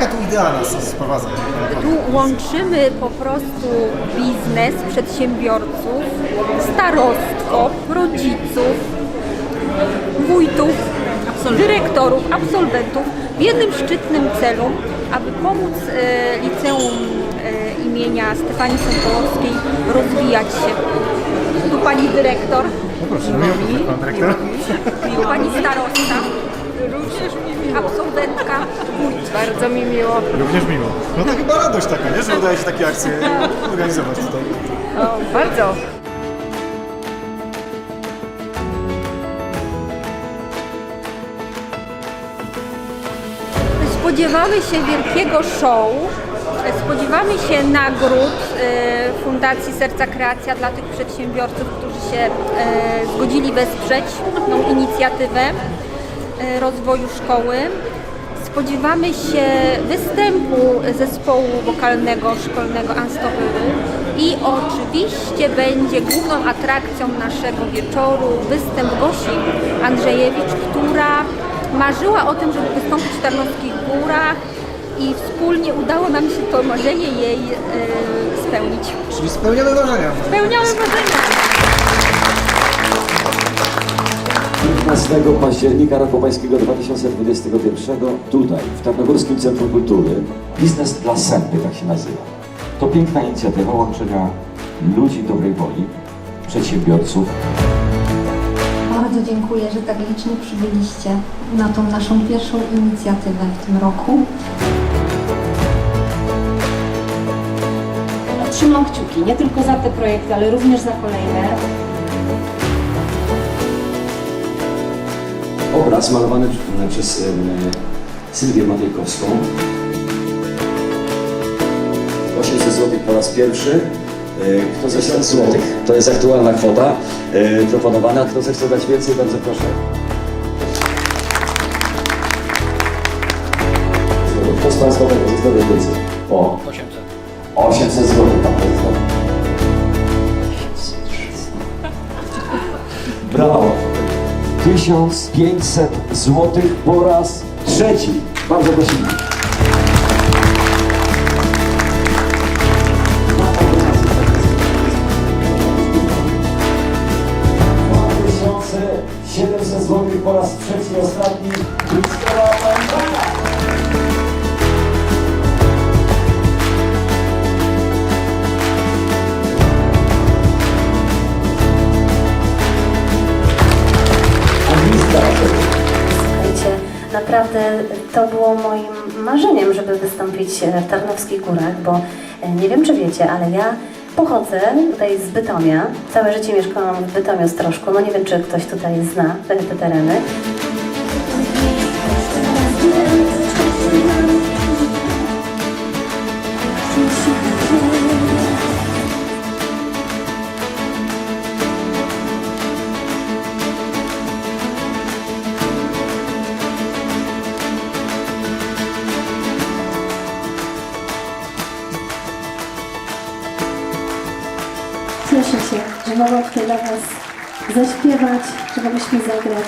idea nas sprowadza. Tu łączymy po prostu biznes, przedsiębiorców, starostwo, rodziców, wójtów, dyrektorów, absolwentów w jednym szczytnym celu, aby pomóc e, liceum e, imienia Stefanii Sępołowskiej rozwijać się. Tu pani dyrektor, No proszę, miło, pan dyrektor. tu pani starosta, również mi miło. absolwentka. Bardzo mi miło. Również miło. No to chyba radość taka, nie? Że udaje się takie akcje organizować tutaj. O, bardzo. Spodziewamy się wielkiego show, spodziewamy się nagród e, Fundacji Serca Kreacja dla tych przedsiębiorców, którzy się e, zgodzili wesprzeć tą inicjatywę rozwoju szkoły. Spodziewamy się występu zespołu wokalnego szkolnego Unstoppable i oczywiście będzie główną atrakcją naszego wieczoru występ Gosi Andrzejewicz, która marzyła o tym, żeby wystąpić w Tarnowskich Górach i wspólnie udało nam się to marzenie jej e, spełnić. Czyli spełnione marzenia. Spełniamy marzenia! 15 października roku pańskiego 2021 tutaj, w Tarnogórskim Centrum Kultury, Biznes dla Sępy, tak się nazywa. To piękna inicjatywa łączenia ludzi dobrej woli, przedsiębiorców, Bardzo dziękuję, że tak licznie przybyliście na tą naszą pierwszą inicjatywę w tym roku. Trzymam kciuki nie tylko za te projekty, ale również za kolejne. Obraz malowany przez Sylwię Matejkowską. 800 zł po raz pierwszy. E, Kto zechce zł? To jest aktualna kwota e, proponowana. Kto zechce dać więcej, bardzo proszę. Kto z Państwa dać więcej? O 800. 800 zł. Pan prezydent. Brawo. 1500 zł po raz trzeci. Bardzo prosimy. Dwa 700 zł po raz trzeci, ostatni. Krzysztofa Pękala. Słuchajcie, naprawdę to było moim marzeniem, żeby wystąpić w Tarnowskich Górach, bo e, nie wiem czy wiecie, ale ja pochodzę tutaj z Bytomia. Całe życie mieszkałam w Bytomiu Stroszku. No nie wiem, czy ktoś tutaj zna te, te tereny. Cieszę się, że mogłam tutaj dla Was zaśpiewać, że mogliśmy zagrać.